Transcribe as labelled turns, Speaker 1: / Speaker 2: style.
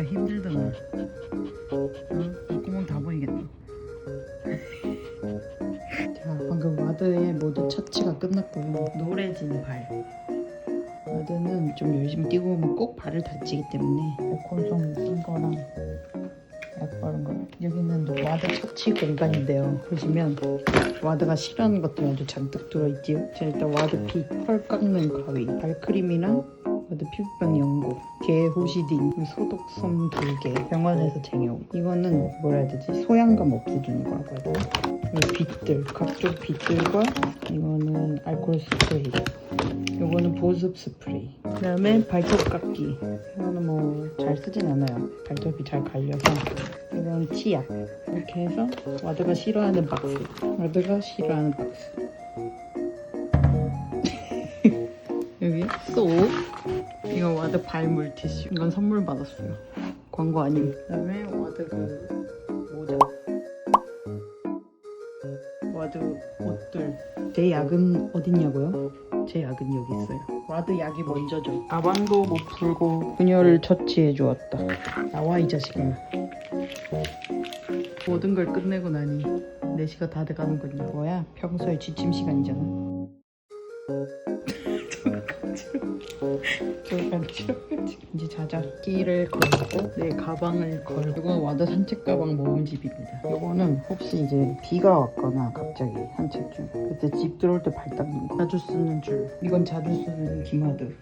Speaker 1: 진짜 힘들더만. 응? 구멍 다 보이겠다. 자, 방금 와드의 모두 처치가 끝났고요. 노래진 발. 와드는 좀 열심히 뛰고 오면 꼭 발을 다치기 때문에 알코올성 쓴 거랑 약 바른 거. 여기는 와드 처치 공간인데요. 보시면 와드가 싫어하는 것들이 아주 잔뜩 들어있지요. 자, 일단 와드 피, 펄 깎는 가위, 발크림이랑 와드 피부병 연고, 개 호시딘, 소독솜 두개 병원에서 쟁여온. 이거는 뭐라 해야 되지? 소양감 거라고 해야 되나? 이 빛들, 각종 빛들과 이거는 알코올 스프레이. 요거는 보습 스프레이. 그 다음에 발톱 깎기. 이거는 뭐 잘 쓰진 않아요. 발톱이 잘 갈려서. 이건 치약. 이렇게 해서 와드가 싫어하는 박스. 와드가 싫어하는 박스. 여기 소. 이거 와드 발 물 티슈. 이건 선물 받았어요. 광고 아님. 그다음에 와드 그 모자. 와드 옷들. 제 약은 어딨냐고요? 제 약은 여기 있어요. 와드 약이 먼저죠. 가방도 못 풀고 그녀를 처치해 주었다. 나와 이 자식아. 모든 걸 끝내고 나니 4시가 다 돼가는군요. 뭐야? 평소에 취침 시간이잖아. 저간지러가지고 이제 자자 끼를 걸고 내 가방을 걸고 이건 와드 산책 가방 모음집입니다. 이거는 혹시 이제 비가 왔거나 갑자기 산책 중. 그때 집 들어올 때 발 닦는 거. 자주 쓰는 줄. 이건 자주 쓰는 기마드